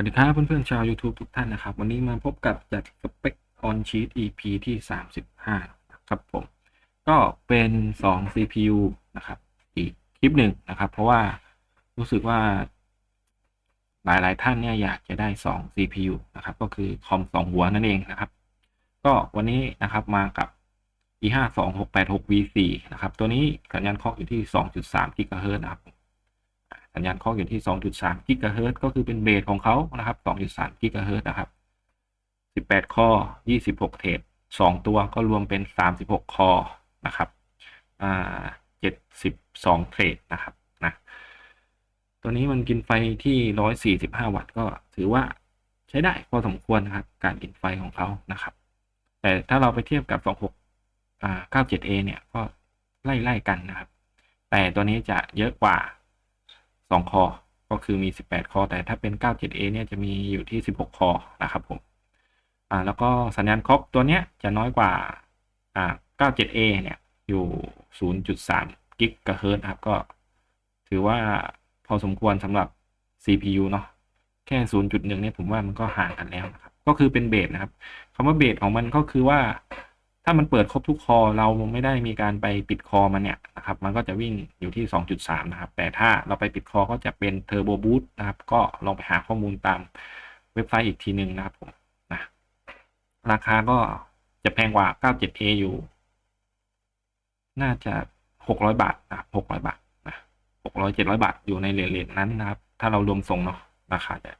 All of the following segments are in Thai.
วัสดีครับเพื่อนๆชาว YouTube ทุกท่านนะครับ วันนี้มาพบกับจัดสเปค on sheet EP ที่ 35 นะครับผม ก็เป็น 2 CPU นะครับ อีกคลิปหนึ่งนะครับ เพราะว่ารู้สึกว่า หลายๆท่านเนี่ยอยากจะได้ 2 CPU นะครับ ก็คือคอม 2 หัวนั่นเองนะครับ ก็วันนี้นะครับมากับ e 5 2 6 8 6 v 4นะครับ ตัวนี้สัญญาณคล็อกอยู่ที่ 2.3 GHz นะครับ สัญญาณคล็อกอยู่ที่ 2.3 กิกะเฮิรตซ์ก็คือเป็นเบสของเขานะครับ 2.3 กิกะเฮิรตซ์นะครับ 18 คอ 26 เทรด2ตัวก็รวมเป็น 36 คอ นะครับ อ่า 72 เทรดนะครับ นะ ตัวนี้มันกินไฟที่ 145 วัตต์ก็ถือว่าใช้ได้พอสมควรนะครับ การกินไฟของเขานะครับ แต่ถ้าเราไปเทียบกับ 26 อ่า 97A เนี่ย ก็ไล่ๆกันนะครับ แต่ตัวนี้จะเยอะกว่า 2 คอ ก็คือมี 18 คอ แต่ถ้าเป็น 97A เนี่ยจะมีอยู่ที่ 16 คอนะครับผมอ่าแล้วก็สัญญาณคล็อกตัวเนี้ยจะน้อยกว่าอ่า 97A เนี่ยอยู่ 0.3 กิกะเฮิรตซ์ครับก็ถือว่าพอสมควรสำหรับ CPU เนาะแค่ 0.1 เนี่ยผมว่ามันก็ห่างกันแล้วนะครับก็คือเป็นเบสนะครับคำว่าเบสของมันก็คือว่า ถ้ามันเปิดครบทุกคอเราไม่ได้มีการไปปิดคอมันเนี่ยนะครับ มันก็จะวิ่งอยู่ที่ 2.3 นะครับ แต่ถ้าเราไปปิดคอก็จะเป็นเทอร์โบบูตนะครับ ก็ลองไปหาข้อมูลตามเว็บไซต์อีกทีหนึ่งนะครับผมนะราคาก็จะแพงกว่า 97A อยู่ น่าจะ 600 บาทนะครับ600 บาทนะ600 700 บาทอยู่ในเลทนั้นนะครับ ถ้าเรารวมส่งเนาะราคาจะ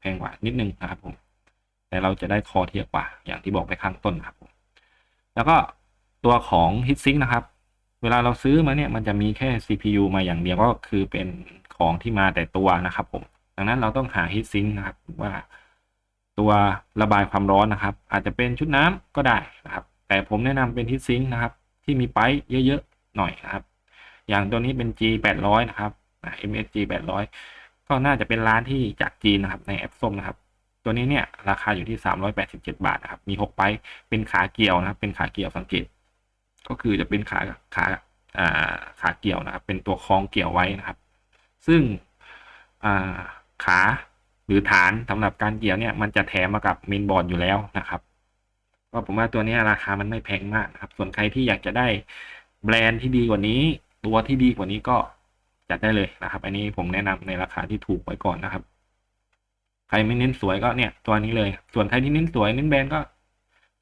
แพงกว่านิดนึงนะครับผม แต่เราจะได้คอเทียบกว่า อย่างที่บอกไปข้างต้นครับ แล้วก็ตัวของ heatsink นะครับ เวลาเราซื้อมาเนี่ยมันจะมีแค่ CPU มาอย่างเดียวก็คือเป็นของที่มาแต่ตัวนะครับผม ดังนั้นเราต้องหา heatsink นะครับว่าตัวระบายความร้อนนะครับ อาจจะเป็นชุดน้ำก็ได้นะครับ แต่ผมแนะนำเป็น heatsink นะครับ ที่มีไปเยอะๆหน่อยนะครับ อย่างตัวนี้เป็น G 800นะครับ MSG 800ก็น่าจะเป็นร้านที่จากจีนนะครับในแอปส้มนะครับ ตัวนี้เนี่ยราคาอยู่ที่ 387 บาทนะครับ มี 6 ไปเป็นขาเกี่ยวนะครับ เป็นขาเกี่ยวสังเกต ก็คือจะเป็นขาขาอ่าขาเกี่ยวนะครับ เป็นตัวคล้องเกี่ยวไว้นะครับ ซึ่งอ่าขาหรือฐานสำหรับการเกี่ยวเนี่ยมันจะแถมมากับเมนบอร์ดอยู่แล้วนะครับ ก็ผมว่าตัวนี้ราคามันไม่แพงมากนะครับ ส่วนใครที่อยากจะได้แบรนด์ที่ดีกว่านี้ ตัวที่ดีกว่านี้ก็จัดได้เลยนะครับ อันนี้ผมแนะนำในราคาที่ถูกไว้ก่อนนะครับ ใครไม่เน้นสวยก็เนี่ยตัวนี้เลย ส่วนใครที่เน้นสวยเน้นแบรนด์ก็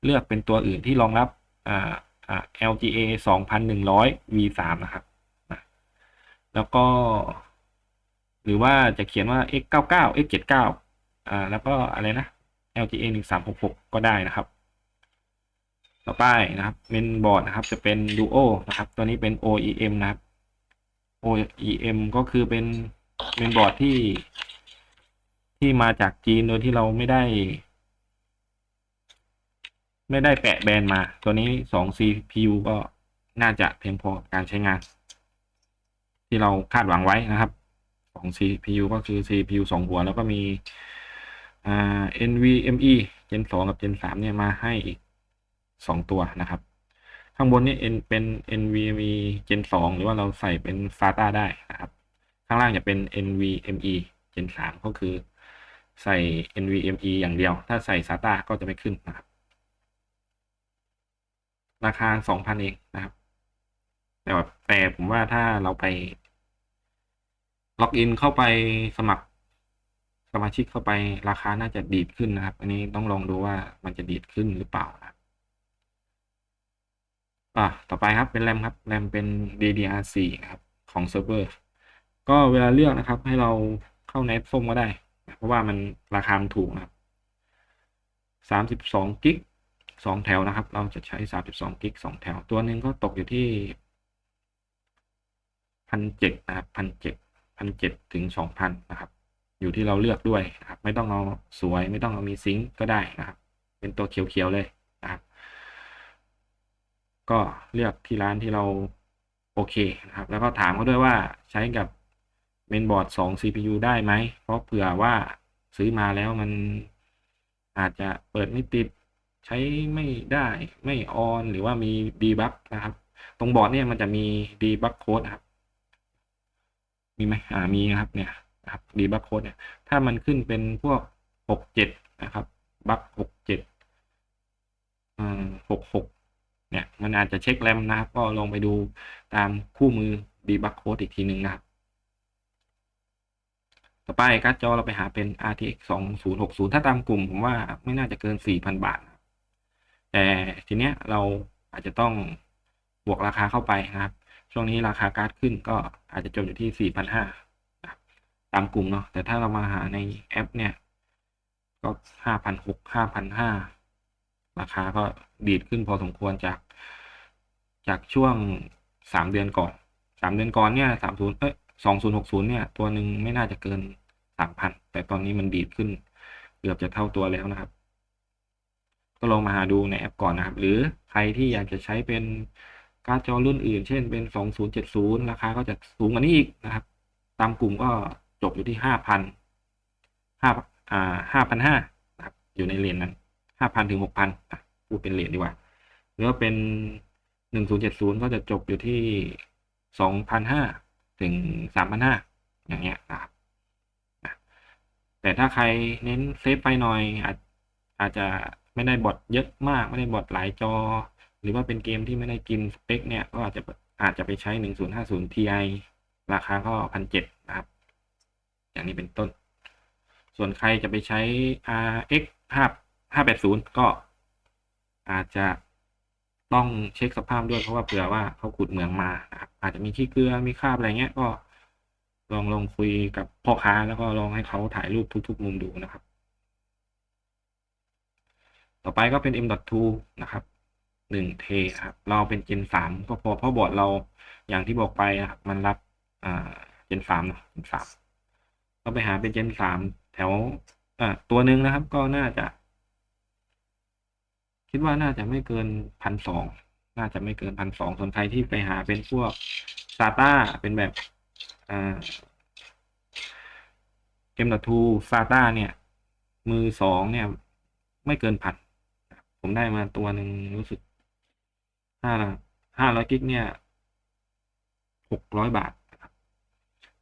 เลือกเป็นตัวอื่นที่รองรับอ่าอ่า LGA 2100 V3 นะครับแล้วก็ หรือว่าจะเขียนว่า X99 X79 อ่าแล้วก็อะไรนะ LGA 1366 ก็ได้นะครับ ต่อไปนะครับเมนบอร์ดนะครับจะเป็น Duo นะครับ ตัวนี้เป็น OEM นะครับ OEM ก็คือเป็นเมนบอร์ดที่ ที่มาจากจีนโดยที่เราไม่ได้ ไม่ได้แปะแบรนด์มา ตัวนี้สอง CPU ก็น่าจะเพียงพอการใช้งาน ที่เราคาดหวังไว้นะครับของ CPU ก็คือ CPU สองหัว แล้วก็มีอ่า NVMe Gen 2 กับ Gen 3 เนี่ยมาให้อีกสองตัวนะครับ ข้างบนนี่เป็น NVMe Gen 2 หรือว่าเราใส่เป็น SATA ได้นะครับ ข้างล่างจะเป็น NVMe Gen 3 ก็คือ ใส่ NVMe อย่างเดียว ถ้าใส่ SATA ก็จะไม่ขึ้นนะครับ ราคา 2,000 เองนะครับ แต่แบบแต่ผมว่าถ้าเราไป ล็อกอินเข้าไปสมัครสมาชิกเข้าไปราคาน่าจะดีดขึ้นนะครับ อันนี้ต้องลองดูว่ามันจะดีดขึ้นหรือเปล่านะครับอะต่อไปครับเป็นแรมครับแรมเป็น DDR4 ครับของเซิร์ฟเวอร์ ก็เวลาเลือกนะครับ ให้เราเข้าในส้มก็ได้ เพราะว่ามันราคามันถูกนะครับ32กิกสองแถวนะครับ เราจะใช้32กิกสองแถว ตัวหนึ่งก็ตกอยู่ที่พันเจ็ดนะครับพันเจ็ดพันเจ็ดถึงสองพันนะครับ อยู่ที่เราเลือกด้วยนะครับ ไม่ต้องเอาสวย ไม่ต้องเอามีซิงก์ก็ได้นะครับ เป็นตัวเขียวๆเลยนะครับ ก็เลือกที่ร้านที่เราโอเคนะครับ แล้วก็ถามเขาด้วยว่าใช้กับ เมนบอร์ดสอง CPU ได้ไหม เพราะเผื่อว่าซื้อมาแล้วมันอาจจะเปิดไม่ติดใช้ไม่ได้ไม่ออนหรือว่ามีดีบักนะครับ ตรงบอร์ดเนี่ยมันจะมีดีบักโค้ดครับ มีไหมอ่ามีนะครับเนี่ยครับดีบักโค้ดเนี่ย ถ้ามันขึ้นเป็นพวกหกเจ็ดนะครับบัคหกเจ็ดหกหกเนี่ย มันอาจจะเช็คแรมนะครับ ก็ลองไปดูตามคู่มือดีบัคโค้ดอีกทีหนึ่งนะครับ ต่อไปการ์ดจอเราไปหาเป็น RTX 2060 ถ้าตามกลุ่มผมว่าไม่น่าจะเกิน 4,000 บาท แต่ทีเนี้ยเราอาจจะต้องบวกราคาเข้าไปนะครับ ช่วงนี้ราคาการ์ดขึ้นก็อาจจะจบอยู่ที่ 4,500นะตามกลุ่มเนาะ แต่ถ้าเรามาหาในแอปเนี่ย ก็ 5,600 5,500 ราคาก็ดีดขึ้นพอสมควรจาก จากช่วง 3 เดือนก่อน 3 เดือนก่อนเนี่ย 30 เอ้ย 2060เนี่ย ตัวหนึ่งไม่น่าจะเกิน3,000แต่ตอนนี้มันดีดขึ้น เกือบจะเท่าตัวแล้วนะครับ ก็ลองมาหาดูในแอปก่อนนะครับ หรือใครที่อยากจะใช้เป็นการ์ดจอรุ่นอื่น เช่นเป็น2070ราคาก็จะสูงกว่านี้อีกนะครับ ตามกลุ่มก็จบอยู่ที่5,000 5อ่า5,500นะครับ อยู่ในเลนนั้น5,000ถึง6,000อะพูดเป็นเหรียญดีกว่าหรือว่าเป็น1070ก็จะจบอยู่ที่2,500 ถึง3,500อย่างเงี้ยนะครับแต่ถ้าใครเน้นเซฟไฟหน่อยอาจอาจจะไม่ได้บอทเยอะมาก ไม่ได้บอทหลายจอ หรือว่าเป็นเกมที่ไม่ได้กินสเปคเนี่ยก็อาจจะอาจจะไปใช้ 1050 Ti ราคาก็พันเจ็ดนะครับ อย่างนี้เป็นต้น ส่วนใครจะไปใช้ RX 5 580 ก็อาจจะ ต้องเช็คสภาพด้วยเพราะว่าเผื่อว่าเขาขุดเหมืองมานะครับอาจจะมีขี้เกลือมีคราบอะไรเงี้ยก็ ลองลองคุยกับพ่อค้าแล้วก็ลองให้เขาถ่ายรูปทุก ๆ มุมดูนะครับ ต่อไปก็เป็น M.2 นะครับ1เทครับเราเป็น Gen 3ก็พอเพราะบอร์ดเราอย่างที่บอกไปนะครับมันรับอ่า Gen 3เนาะ Gen 3ก็ไปหาเป็น Gen 3แถวอ่าตัวหนึ่งนะครับ ก็น่าจะ คิดว่าน่าจะไม่เกินพันสองน่าจะไม่เกินพันสองส่วนใครที่ไปหาเป็นพวก SATA เป็นแบบอ่า M.2 SATA เนี่ย มือสองเนี่ย ไม่เกินพันผมได้มาตัวหนึ่งรู้สึกห้าห้าร้อยกิกเนี่ยหกร้อยบาทนะครับ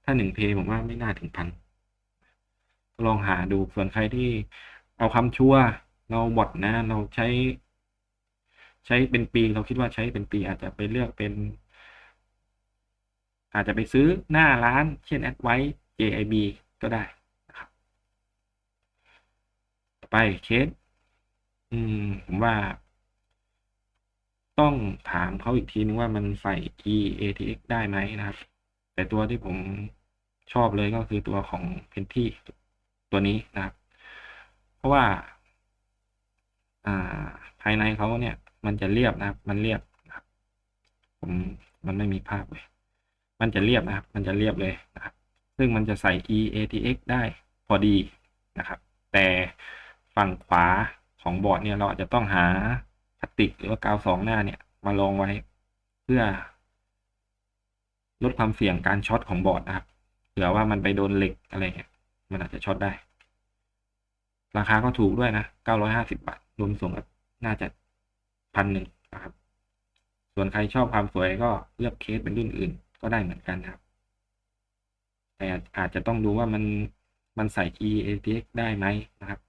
ถ้าหนึ่งเพย์ผมว่าไม่น่าถึงพันลองหาดูส่วนใครที่เอาคำชั่ว เราบอทนะ เราใช้ ใช้เป็นปี เราคิดว่าใช้เป็นปี อาจจะไปเลือกเป็น อาจจะไปซื้อหน้าร้าน เช่น a d v i c e JIB ก็ได้นะครับ ต่อไปเคสอืมผมว่า ต้องถามเขาอีกทีนึงว่ามันใส่ EATX ได้ไหมนะครับ แต่ตัวที่ผมชอบเลยก็คือตัวของ Penti ตัวนี้นะครับ เพราะว่า ภายในเขาเนี่ยมันจะเรียบนะครับ มันเรียบนะครับ ผมมันไม่มีภาพเลย มันจะเรียบนะครับ มันจะเรียบเลยนะครับ ซึ่งมันจะใส่ EATX ได้พอดีนะครับ แต่ฝั่งขวาของบอร์ดเนี่ยเราอาจจะต้องหาพลาสติกหรือว่ากาวสองหน้าเนี่ยมาลองไว้เพื่อ ลดความเสี่ยงการช็อตของบอร์ดนะครับเผื่อว่ามันไปโดนเหล็กอะไรเงี้ยมันอาจจะช็อตได้ ราคาก็ถูกด้วยนะเก้าร้อยห้าสิบบาท รวมส่งก็น่าจะพันหนึ่งนะครับ ส่วนใครชอบความสวยก็เลือกเคสเป็นรุ่นอื่นก็ได้เหมือนกันนะครับ แต่อาจจะต้องดูว่ามันมันใส่ EATX ได้ไหมนะครับ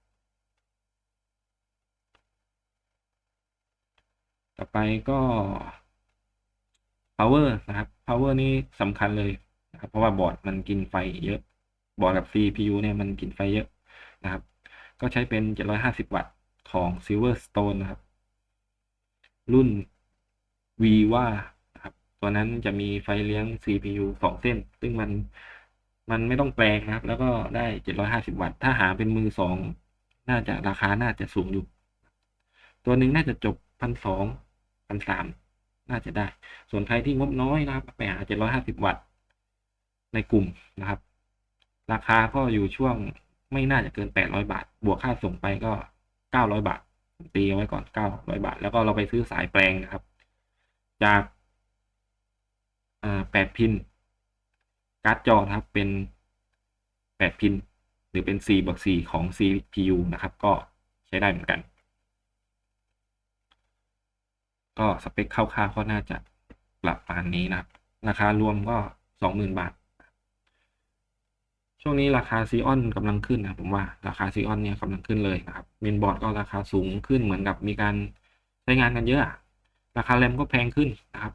ต่อไปก็ power นะครับ power นี่สำคัญเลยนะครับ เพราะว่าบอร์ดมันกินไฟเยอะ บอร์ดกับ CPU เนี่ยมันกินไฟเยอะนะครับ ก็ใช้เป็น 750 วัตต์ ของ Silverstone นะครับ รุ่น Viva นะครับ ตัวนั้นจะมีไฟเลี้ยง CPU 2 เส้น ซึ่งมันมันไม่ต้องแปลงนะครับ แล้วก็ได้ 750 วัตต์ ถ้าหาเป็นมือสอง น่าจะราคาน่าจะสูงอยู่ ตัวหนึ่งน่าจะจบพันสองพันสามน่าจะได้ ส่วนใครที่งบน้อยนะครับ ไปหา 750 วัตต์ ในกลุ่มนะครับ ราคาก็อยู่ช่วงไม่น่าจะเกิน 800 บาท บวกค่าส่งไปก็ 900บาทตีเอาไว้ก่อน900บาท แล้วก็เราไปซื้อสายแปลงนะครับ จากอ่า8พินการ์ดจอนะครับเป็น8พินหรือเป็น4บวก4ของ CPU นะครับ ก็ใช้ได้เหมือนกัน ก็สเปคคร่าวๆก็น่าจะประมาณนี้นะครับ ราคารวมก็ 20,000 บาท ช่วงนี้ราคาซีออนกำลังขึ้นนะผมว่าราคาซีออนเนี่ยกำลังขึ้นเลยนะครับเมนบอร์ดก็ราคาสูงขึ้นเหมือนกับมีการใช้งานกันเยอะ ราคาแรมก็แพงขึ้นนะครับ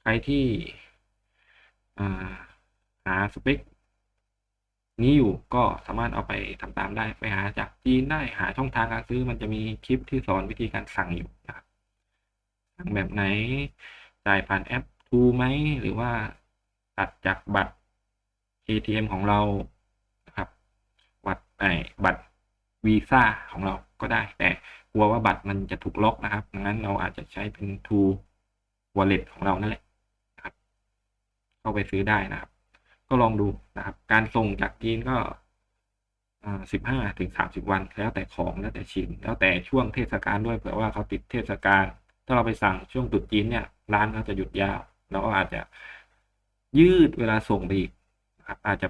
ใครที่หาสเปคนี้อยู่ก็สามารถเอาไปทำตามได้ไปหาจากจีนได้หาช่องทางการซื้อมันจะมีคลิปที่สอนวิธีการสั่งอยู่นะครับสั่งแบบไหนจ่ายผ่านแอปทูไหมหรือว่าตัดจากบัตร ATM ของเรานะครับ บัตรไอ้บัตรวีซ่าของเราก็ได้ แต่กลัวว่าบัตรมันจะถูกล็อกนะครับดังนั้นเราอาจจะใช้เป็น True Wallet ของเรานั่นแหละนะครับ เข้าไปซื้อได้นะครับ ก็ลองดูนะครับ การส่งจากจีนก็สิบห้าถึงสามสิบวัน แล้วแต่ของแล้วแต่ชิ้นแล้วแต่ช่วงเทศกาลด้วยเผื่อว่าเขาติดเทศกาลถ้าเราไปสั่งช่วงตรุษจีนเนี่ยร้านเขาจะหยุดยาวเราก็อาจจะยืดเวลาส่งไปอีก นะครับอาจจะ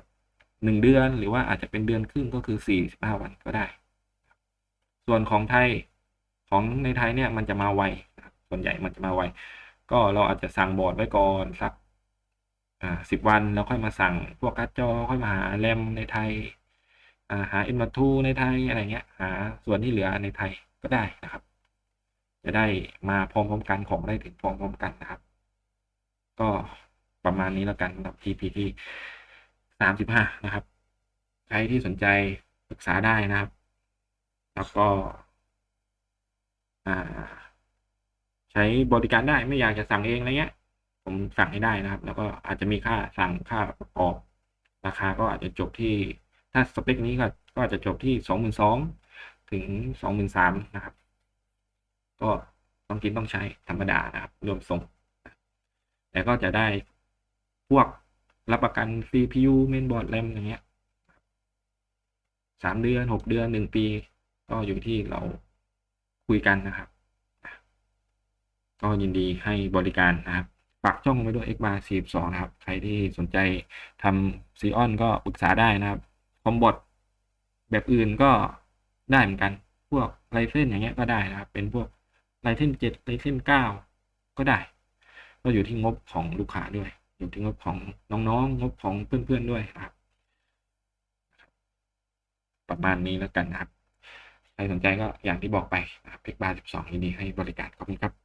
หนึ่งเดือนหรือว่าอาจจะเป็นเดือนครึ่งก็คือสี่สิบห้าวันก็ได้ ส่วนของไทยของในไทยเนี่ยมันจะมาไวส่วนใหญ่มันจะมาไว ก็เราอาจจะสั่งบอร์ดไว้ก่อนสักอ่าสิบวันแล้วค่อยมาสั่งพวกการ์ดจอค่อยมาหาแรมในไทยอ่าหา M.2 ในไทยอะไรเงี้ย หาส่วนที่เหลือในไทยก็ได้นะครับ จะได้มาพร้อมๆกันของได้ถึงพร้อมๆกันนะครับ ก็ประมาณนี้แล้วกันสำหรับ EP ที่ สามสิบห้านะครับ ใครที่สนใจปรึกษาได้นะครับ แล้วก็ อ่า ใช้บริการได้ไม่อยากจะสั่งเองอะไรเงี้ย ผมสั่งให้ได้นะครับ แล้วก็อาจจะมีค่าสั่งค่าประกอบ ราคาก็อาจจะจบที่ถ้าสเปคนี้ก็ก็อาจจะจบที่สองหมื่นสองถึงสองหมื่นสามนะครับ ก็ต้องกินต้องใช้ธรรมดานะครับ รวมส่งแต่ก็จะได้พวก รับประกัน CPU mainboard RAM อย่างเงี้ยสามเดือนหกเดือนหนึ่งปี ก็อยู่ที่เราคุยกันนะครับ ก็ยินดีให้บริการนะครับฝากช่องไว้ด้วย x bar 42นะครับ ใครที่สนใจทำซีออนก็ปรึกษาได้นะครับ คอมบอทแบบอื่นก็ได้เหมือนกัน พวกไลเซนอย่างเงี้ยก็ได้นะครับ เป็นพวกไลเซน7ไลเซน9ก็ได้ ก็อยู่ที่งบของลูกค้าด้วย อยู่ที่งบของน้องๆ งบของเพื่อนๆด้วยครับ ประมาณนี้แล้วกันนะครับ ใครสนใจก็อย่างที่บอกไปนะครับ x bar 12ยินดีให้บริการขอบคุณครับ